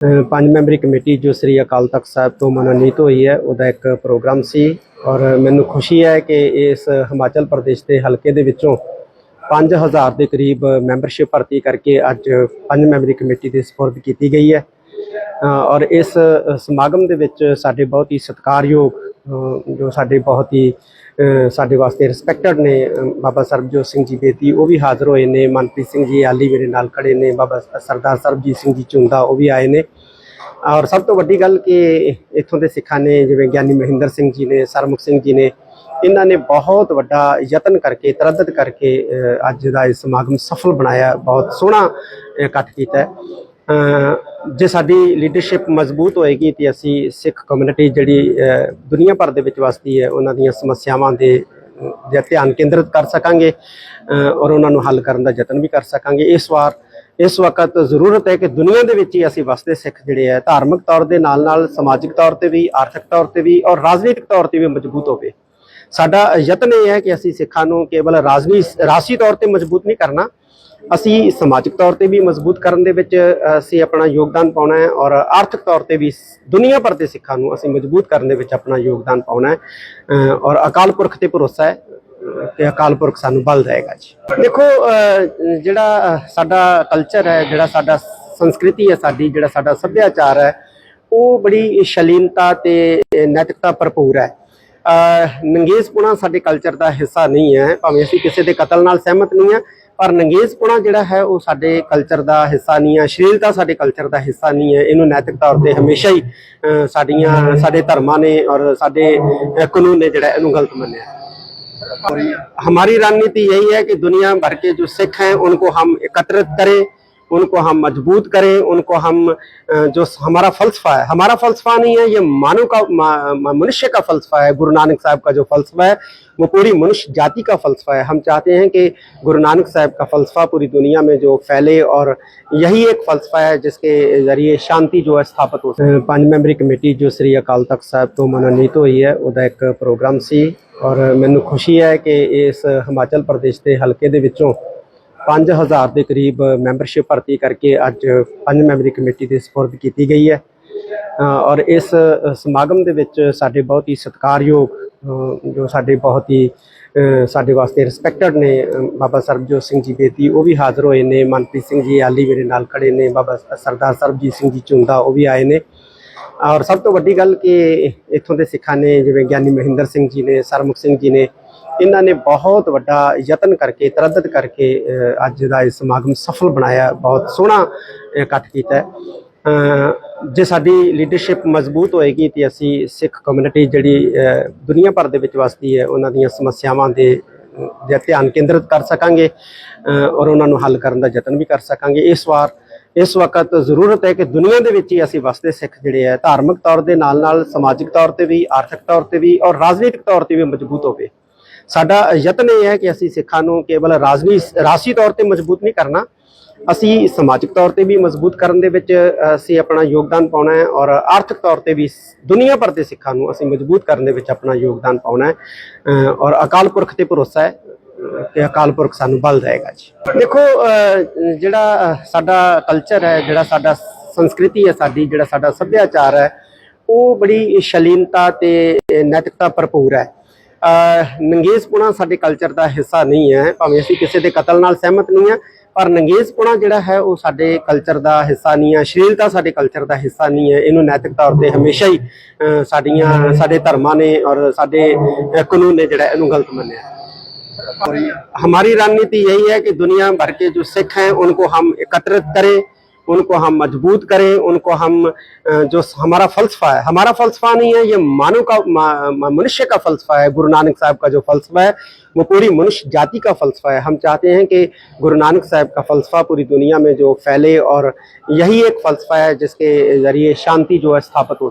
ਪੰਜ memory committee ਜੋ ਸ੍ਰੀ ਅਕਾਲ ਤਖਤ ਸਾਹਿਬ ਤੋਂ ਮਨੋਨੀਤ ਹੋਈ ਹੈ, ਉਹਦਾ ਇੱਕ ਪ੍ਰੋਗਰਾਮ ਸੀ ਔਰ ਮੈਨੂੰ ਖੁਸ਼ੀ ਹੈ ਕਿ ਇਸ ਹਿਮਾਚਲ ਪ੍ਰਦੇਸ਼ ਦੇ ਹਲਕੇ ਦੇ ਵਿੱਚੋਂ 5000 ਦੇ ਕਰੀਬ ਮੈਂਬਰਸ਼ਿਪ ਭਰਤੀ ਕਰਕੇ ਅੱਜ ਪੰਜ ਮੈਂਬਰੀ ਕਮੇਟੀ ਦੇ ਸਪੁਰਦ ਕੀਤੀ ਗਈ ਹੈ। ਔਰ ਇਸ ਸਮਾਗਮ ਦੇ ਵਿੱਚ ਸਾਡੇ ਬਹੁਤ ਹੀ ਸਤਿਕਾਰਯੋਗ ਜੋ ਸਾਡੇ ਬਹੁਤ ਹੀ ਸਾਡੇ ਵਾਸਤੇ ਰਿਸਪੈਕਟਡ ਨੇ ਬਾਬਾ ਸਰਬਜੋਤ ਸਿੰਘ ਜੀ ਬੇਦੀ, ਉਹ ਵੀ ਹਾਜ਼ਰ ਹੋਏ ਨੇ, ਮਨਪ੍ਰੀਤ ਸਿੰਘ ਜੀ ਆਲੀ ਮੇਰੇ ਨਾਲ ਖੜੇ ਨੇ, ਬਾਬਾ ਸਰਦਾਰ ਸਰਬਜੀਤ ਸਿੰਘ ਜੀ ਚੁੰਦਾ ਉਹ ਵੀ ਆਏ ਨੇ। ਔਰ ਸਭ ਤੋਂ ਵੱਡੀ ਗੱਲ ਕਿ ਇੱਥੋਂ ਦੇ ਸਿੱਖਾਂ ਨੇ, ਜਿਵੇਂ ਗਿਆਨੀ ਮਹਿੰਦਰ ਸਿੰਘ ਜੀ ਨੇ ਸਰਮੁਖ ਸਿੰਘ ਜੀ ਨੇ, ਇਹਨਾਂ ਨੇ ਬਹੁਤ ਵੱਡਾ ਯਤਨ ਕਰਕੇ, ਤਰੱਦਦ ਕਰਕੇ ਅੱਜ ਦਾ ਇਹ ਸਮਾਗਮ ਸਫਲ ਬਣਾਇਆ, ਬਹੁਤ ਸੋਹਣਾ ਇਕੱਠ ਕੀਤਾ ਜੇ ਸਾਡੀ ਲੀਡਰਸ਼ਿਪ ਮਜ਼ਬੂਤ ਹੋਏਗੀ ਤੇ ਅਸੀਂ ਸਿੱਖ ਕਮਿਊਨਿਟੀ ਜਿਹੜੀ ਦੁਨੀਆ ਭਰ ਦੇ ਵਿੱਚ ਵਸਦੀ ਹੈ, ਉਹਨਾਂ ਦੀਆਂ ਸਮੱਸਿਆਵਾਂ ਦੇ ਦੇ ਧਿਆਨ ਕੇਂਦਰਿਤ ਕਰ ਸਕਾਂਗੇ ਔਰ ਉਹਨਾਂ ਨੂੰ ਹੱਲ ਕਰਨ ਦਾ ਯਤਨ ਵੀ ਕਰ ਸਕਾਂਗੇ। ਇਸ ਵਾਰ, ਇਸ ਵਕਤ ਜ਼ਰੂਰਤ ਹੈ ਕਿ ਦੁਨੀਆ ਦੇ ਵਿੱਚ ਹੀ ਅਸੀਂ ਵਸਦੇ ਸਿੱਖ ਜਿਹੜੇ ਹੈ, ਧਾਰਮਿਕ ਤੌਰ ਦੇ ਨਾਲ ਨਾਲ ਸਮਾਜਿਕ ਤੌਰ ਤੇ ਵੀ, ਆਰਥਿਕ ਤੌਰ ਤੇ ਵੀ, ਔਰ ਰਾਜਨੀਤਿਕ ਤੌਰ ਤੇ ਵੀ ਮਜ਼ਬੂਤ ਹੋਵੇ। ਸਾਡਾ ਯਤਨ ਇਹ ਹੈ ਕਿ ਅਸੀਂ ਸਿੱਖਾਂ ਨੂੰ ਕੇਵਲ ਰਾਜਨੀ ਰਾਸ਼ੀ ਤੌਰ ਤੇ ਮਜ਼ਬੂਤ ਨਹੀਂ ਕਰਨਾ ਅਸੀਂ ਸਮਾਜਿਕ ਤੌਰ ਤੇ ਵੀ ਮਜ਼ਬੂਤ ਕਰਨ ਦੇ ਵਿੱਚ ਅਸੀਂ ਆਪਣਾ ਯੋਗਦਾਨ ਪਾਉਣਾ ਹੈ ਔਰ ਆਰਥਿਕ ਤੌਰ ਤੇ ਵੀ ਦੁਨੀਆ ਭਰ ਦੇ ਸਿੱਖਾਂ ਨੂੰ ਅਸੀਂ ਮਜ਼ਬੂਤ ਕਰਨ ਦੇ ਵਿੱਚ ਆਪਣਾ ਯੋਗਦਾਨ ਪਾਉਣਾ ਹੈ ਔਰ ਅਕਾਲ ਪੁਰਖ ਤੇ ਭਰੋਸਾ ਹੈ ਅ, ਕਿ ਅਕਾਲ ਪੁਰਖ ਸਾਨੂੰ ਬਲ ਦੇਗਾ ਜੀ। ਦੇਖੋ ਜਿਹੜਾ ਸਾਡਾ ਕਲਚਰ ਹੈ ਜਿਹੜਾ ਸਾਡਾ ਸੰਸਕ੍ਰਿਤੀ ਹੈ ਸਾਡੀ ਜਿਹੜਾ ਸਾਡਾ ਸੱਭਿਆਚਾਰ ਹੈ ਉਹ ਬੜੀ ਸ਼ਲੀਨਤਾ ਤੇ ਨੈਤਿਕਤਾ ਭਰਪੂਰ ਹੈ। ਨੰਗੇਜ਼ਪੁਣਾ ਸਾਡੇ ਕਲਚਰ ਦਾ ਹਿੱਸਾ ਨਹੀਂ ਹੈ ਭਾਵੇਂ ਅਸੀਂ ਕਿਸੇ ਦੇ ਕਤਲ ਨਾਲ ਸਹਿਮਤ ਨਹੀਂ ਹਾਂ ਪਰ ਨੰਗੇਜ਼ਪੁਣਾ ਜਿਹੜਾ ਹੈ ਉਹ ਸਾਡੇ ਕਲਚਰ ਦਾ ਹਿੱਸਾ ਨਹੀਂ ਹੈ ਸ਼ੀਲਤਾ ਸਾਡੇ ਕਲਚਰ ਦਾ ਹਿੱਸਾ ਨਹੀਂ ਹੈ ਇਹਨੂੰ ਨੈਤਿਕ ਤੌਰ ਤੇ ਹਮੇਸ਼ਾ ਹੀ ਅਹ ਸਾਡੀਆਂ ਸਾਡੇ ਧਰਮਾਂ ਨੇ ਔਰ ਸਾਡੇ ਅਹ ਕਾਨੂੰਨ ਨੇ ਜਿਹੜਾ ਇਹਨੂੰ ਗਲਤ ਮੰਨਿਆ ਹੈ। हमारी रणनीति यही है कि दुनिया भर के जो सिख हैं उनको हम एकत्रित करें उनको हम मजबूत करें उनको हम अ, जो हमारा फलसफा है हमारा फलसफा नहीं है ये मानव का मा- मा- मनुष्य का फलसफा है गुरु नानक साहब का जो फलसफा है वो पूरी मनुष्य जाति का फलसफा है हम चाहते हैं कि गुरु नानक साहब का फलसफा पूरी दुनिया में जो फैले और यही एक फलसफा है जिसके जरिए शांति जो है स्थापित हो सके पांच ਮੈਂਬਰੀ ਕਮੇਟੀ ਜੋ ਸ੍ਰੀ ਅਕਾਲ ਤਖਤ ਸਾਹਿਬ ਤੋਂ ਮਨੋਨੀਤ ਹੋਈ ਹੈ ਉਹਦਾ ਇੱਕ ਪ੍ਰੋਗਰਾਮ ਸੀ ਔਰ ਮੈਨੂੰ ਖੁਸ਼ੀ ਹੈ ਕਿ ਇਸ ਹਿਮਾਚਲ ਪ੍ਰਦੇਸ਼ ਦੇ ਹਲਕੇ ਦੇ ਵਿੱਚੋਂ 5000 ਦੇ ਕਰੀਬ ਮੈਂਬਰਸ਼ਿਪ ਭਰਤੀ ਕਰਕੇ ਅੱਜ ਪੰਜ ਮੈਂਬਰੀ ਕਮੇਟੀ ਦੇ ਸਪੁਰਦ ਕੀਤੀ ਗਈ ਹੈ। ਔਰ ਇਸ ਸਮਾਗਮ ਦੇ ਵਿੱਚ ਸਾਡੇ ਬਹੁਤ ਹੀ ਸਤਿਕਾਰਯੋਗ ਜੋ ਸਾਡੇ ਬਹੁਤ ਹੀ ਸਾਡੇ ਵਾਸਤੇ ਰਿਸਪੈਕਟਡ ਨੇ ਬਾਬਾ ਸਰਬਜੋਤ ਸਿੰਘ ਜੀ ਬੇਦੀ, ਉਹ ਵੀ ਹਾਜ਼ਰ ਹੋਏ ਨੇ। ਮਨਪ੍ਰੀਤ ਸਿੰਘ ਜੀ ਆਲੀ ਮੇਰੇ ਨਾਲ ਖੜੇ ਨੇ, ਬਾਬਾ ਸਰਦਾਰ ਸਰਬਜੀਤ ਸਿੰਘ ਜੀ ਚੁੰਦਾ ਉਹ ਵੀ ਆਏ ਨੇ। ਔਰ ਸਭ ਤੋਂ ਵੱਡੀ ਗੱਲ ਕਿ ਇੱਥੋਂ ਦੇ ਸਿੱਖਾਂ ਨੇ, ਜਿਵੇਂ ਗਿਆਨੀ ਮਹਿੰਦਰ ਸਿੰਘ ਜੀ ਨੇ, ਸਰਮੁਖ ਸਿੰਘ ਜੀ ਨੇ ਇਹਨਾਂ ਨੇ ਬਹੁਤ ਵੱਡਾ ਯਤਨ ਕਰਕੇ, ਤਰੱਦਦ ਕਰਕੇ ਅੱਜ ਦਾ ਇਹ ਸਮਾਗਮ ਸਫਲ ਬਣਾਇਆ, ਬਹੁਤ ਸੋਹਣਾ ਇਕੱਠ ਕੀਤਾ ਜੇ ਸਾਡੀ ਲੀਡਰਸ਼ਿਪ ਮਜ਼ਬੂਤ ਹੋਏਗੀ ਤੇ ਅਸੀਂ ਸਿੱਖ ਕਮਿਊਨਿਟੀ ਜਿਹੜੀ ਦੁਨੀਆ ਭਰ ਦੇ ਵਿੱਚ ਵਸਦੀ ਹੈ, ਉਹਨਾਂ ਦੀਆਂ ਸਮੱਸਿਆਵਾਂ ਦੇ ਦੇ ਧਿਆਨ ਕੇਂਦਰਿਤ ਕਰ ਸਕਾਂਗੇ ਔਰ ਉਹਨਾਂ ਨੂੰ ਹੱਲ ਕਰਨ ਦਾ ਯਤਨ ਵੀ ਕਰ ਸਕਾਂਗੇ। ਇਸ ਵਾਰ, ਇਸ ਵਕਤ ਜ਼ਰੂਰਤ ਹੈ ਕਿ ਦੁਨੀਆ ਦੇ ਵਿੱਚ ਹੀ ਅਸੀਂ ਵਸਦੇ ਸਿੱਖ ਜਿਹੜੇ ਹੈ, ਧਾਰਮਿਕ ਤੌਰ ਦੇ ਨਾਲ ਨਾਲ ਸਮਾਜਿਕ ਤੌਰ ਤੇ ਵੀ, ਆਰਥਿਕ ਤੌਰ ਤੇ ਵੀ, ਔਰ ਰਾਜਨੀਤਿਕ ਤੌਰ ਤੇ ਵੀ ਮਜ਼ਬੂਤ ਹੋਵੇ। ਸਾਡਾ ਯਤਨ ਇਹ ਹੈ ਕਿ ਅਸੀਂ ਸਿੱਖਾਂ ਨੂੰ ਕੇਵਲ ਰਾਜਨੀ ਰਾਸ਼ੀ ਤੌਰ ਤੇ ਮਜ਼ਬੂਤ ਨਹੀਂ ਕਰਨਾ, ਅਸੀਂ ਸਮਾਜਿਕ ਤੌਰ ਤੇ ਵੀ ਮਜ਼ਬੂਤ ਕਰਨ ਦੇ ਵਿੱਚ ਅਸੀਂ ਆਪਣਾ ਯੋਗਦਾਨ ਪਾਉਣਾ ਹੈ ਔਰ ਆਰਥਿਕ ਤੌਰ ਤੇ ਵੀ ਦੁਨੀਆ ਭਰ ਦੇ ਸਿੱਖਾਂ ਨੂੰ ਅਸੀਂ ਮਜ਼ਬੂਤ ਕਰਨ ਦੇ ਵਿੱਚ ਆਪਣਾ ਯੋਗਦਾਨ ਪਾਉਣਾ ਹੈ ਔਰ ਅਕਾਲ ਪੁਰਖ ਤੇ ਭਰੋਸਾ ਹੈ ਕਿ ਅਕਾਲ ਪੁਰਖ ਸਾਨੂੰ ਬਲ ਦੇਗਾ ਜੀ। ਦੇਖੋ ਜਿਹੜਾ ਸਾਡਾ ਕਲਚਰ ਹੈ, ਜਿਹੜਾ ਸਾਡਾ ਸੰਸਕ੍ਰਿਤੀ ਹੈ ਸਾਡੀ, ਜਿਹੜਾ ਸਾਡਾ ਸੱਭਿਆਚਾਰ ਹੈ, ਉਹ ਬੜੀ ਸ਼ਲੀਨਤਾ ਤੇ ਨੈਤਿਕਤਾ ਭਰਪੂਰ ਹੈ। ਨੰਗੇਜ਼ਪੁਣਾ ਸਾਡੇ ਕਲਚਰ ਦਾ ਹਿੱਸਾ ਨਹੀਂ ਹੈ ਭਾਵੇਂ ਅਸੀਂ ਕਿਸੇ ਦੇ ਕਤਲ ਨਾਲ ਸਹਿਮਤ ਨਹੀਂ ਹਾਂ ਪਰ ਨੰਗੇਜ਼ਪੁਣਾ ਜਿਹੜਾ ਹੈ ਉਹ ਸਾਡੇ ਕਲਚਰ ਦਾ ਹਿੱਸਾ ਨਹੀਂ ਹੈ ਸ਼ੀਲਤਾ ਸਾਡੇ ਕਲਚਰ ਦਾ ਹਿੱਸਾ ਨਹੀਂ ਹੈ ਇਹਨੂੰ ਨੈਤਿਕ ਤੌਰ ਤੇ ਹਮੇਸ਼ਾ ਹੀ ਅਹ ਸਾਡੀਆਂ ਸਾਡੇ ਧਰਮਾਂ ਨੇ ਔਰ ਸਾਡੇ ਅਹ ਕਾਨੂੰਨ ਨੇ ਜਿਹੜਾ ਇਹਨੂੰ ਗਲਤ ਮੰਨਿਆ ਹੈ। हमारी रणनीति यही है कि दुनिया भर के जो सिख हैं उनको हम एकत्रित करें उनको हम मज़बूत करें, उनको हम जो हमारा फलसफा है। हमारा फलसफा नहीं है, ये मानव का मनुष्य का फलसफा है। गुरु नानक साहब का जो फलसफा है, वो पूरी मनुष्य जाति का फलसफा है। हम चाहते हैं कि गुरु नानक साहब का फलसफा पूरी दुनिया में जो फैले और यही एक फलसफा है, जिसके ज़रिए शांति जो है स्थापित हो